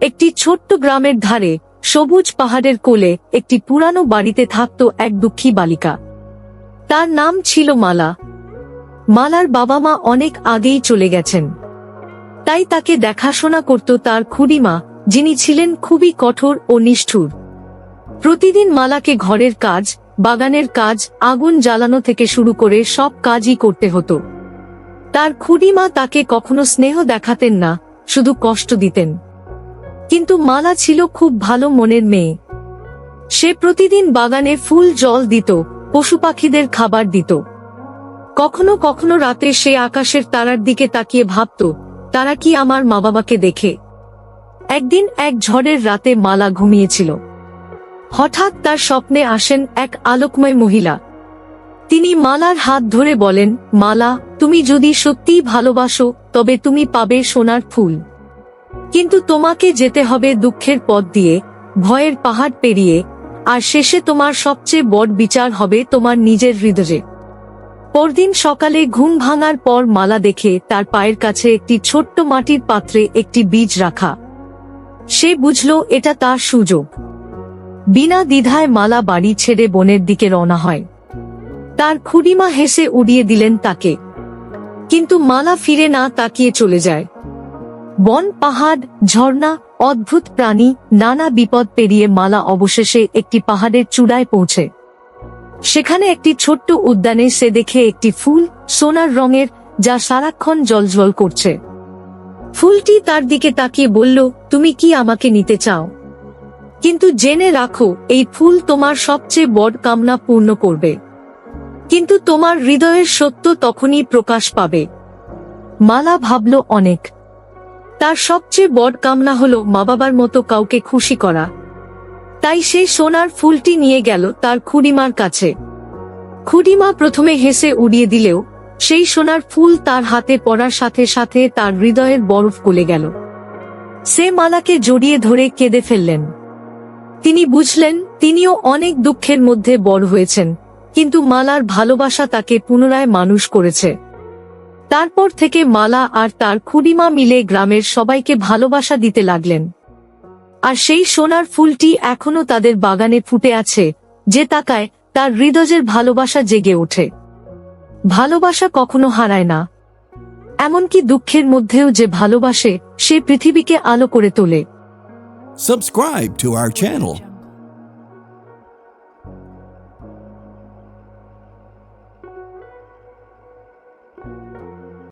একটি ছোট্ট গ্রামের ধারে, সবুজ পাহাড়ের কোলে একটি পুরানো বাড়িতে থাকত এক দুঃখী বালিকা। তার নাম ছিল মালা। মালার বাবা মা অনেক আগেই চলে গেছেন। তাই তাকে দেখাশোনা করত তার খুড়িমা, যিনি ছিলেন খুবই কঠোর ও নিষ্ঠুর। প্রতিদিন মালাকে ঘরের কাজ, বাগানের কাজ, আগুন জ্বালানো থেকে শুরু করে সব কাজই করতে হতো। তার খুড়িমা তাকে কখনো স্নেহ দেখাতেন না, শুধু কষ্ট দিতেন। কিন্তু মালা ছিল খুব ভালো মনের মেয়ে। সে প্রতিদিন বাগানে ফুল জল দিত, পশু পাখিদের খাবার দিত। কখনো কখনো রাতে সে আকাশের তারার দিকে তাকিয়ে ভাবত, তারা কি আমার মা বাবাকে দেখে? একদিন এক ঝড়ের রাতে মালা ঘুমিয়েছিল। হঠাৎ তার স্বপ্নে আসেন এক আলোকময় মহিলা। তিনি মালার হাত ধরে বলেন, মালা, তুমি যদি সত্যিই ভালোবাসো, তবে তুমি পাবে সোনার ফুল। কিন্তু তোমাকে যেতে হবে দুঃখের পথ দিয়ে, ভয়ের পাহাড় পেরিয়ে, আর শেষে তোমার সবচেয়ে বড় বিচার হবে তোমার নিজের হৃদয়ে। পরদিন সকালে ঘুম ভাঙার পর মালা দেখে তার পায়ের কাছে একটি ছোট্ট মাটির পাত্রে একটি বীজ রাখা। সে বুঝল এটা তার সুযোগ। বিনা দ্বিধায় মালা বাড়ি ছেড়ে বনের দিকে রওনা হয়। তার খুড়িমা হেসে উড়িয়ে দিলেন তাকে। কিন্তু মালা ফিরে না তাকিয়ে চলে যায়। বন, পাহাড়, ঝর্ণা, অদ্ভুত প্রাণী, নানা বিপদ পেরিয়ে মালা অবশেষে একটি পাহাড়ের চূড়ায় পৌঁছে। সেখানে একটি ছোট্ট উদ্যানে সে দেখে একটি ফুল, সোনার রঙের, যা সারাক্ষণ জলজল করছে। ফুলটি তার দিকে তাকিয়ে বলল, তুমি কি আমাকে নিতে চাও? কিন্তু জেনে রাখো, এই ফুল তোমার সবচেয়ে বড় কামনা পূর্ণ করবে। কিন্তু তোমার হৃদয়ের সত্য তখনই প্রকাশ পাবে। মালা ভাবল অনেক। তার সবচেয়ে বড় কামনা হলো মা বাবার মতো কাউকে খুশি করা। তাই সে সোনার ফুলটি নিয়ে গেল তার খুড়িমার কাছে। খুড়িমা প্রথমে হেসে উড়িয়ে দিলেও, সেই সোনার ফুল তার হাতে পড়ার সাথে সাথে তার হৃদয়ের বরফ গলে গেল। সে মালাকে জড়িয়ে ধরে কেঁদে ফেললেন। তিনি বুঝলেন, তিনিও অনেক দুঃখের মধ্যে বড় হয়েছেন, কিন্তু মালার ভালোবাসা তাকে পুনরায় মানুষ করেছে। তারপর থেকে মালা আর তার খুড়িমা মিলে গ্রামের সবাইকে ভালোবাসা দিতে লাগলেন। আর সেই সোনার ফুলটি এখনও তাদের বাগানে ফুটে আছে, যে তাকায় তার হৃদয়ের ভালোবাসা জেগে ওঠে। ভালোবাসা কখনো হারায় না। এমনকি দুঃখের মধ্যেও যে ভালোবাসে, সে পৃথিবীকে আলো করে তোলে।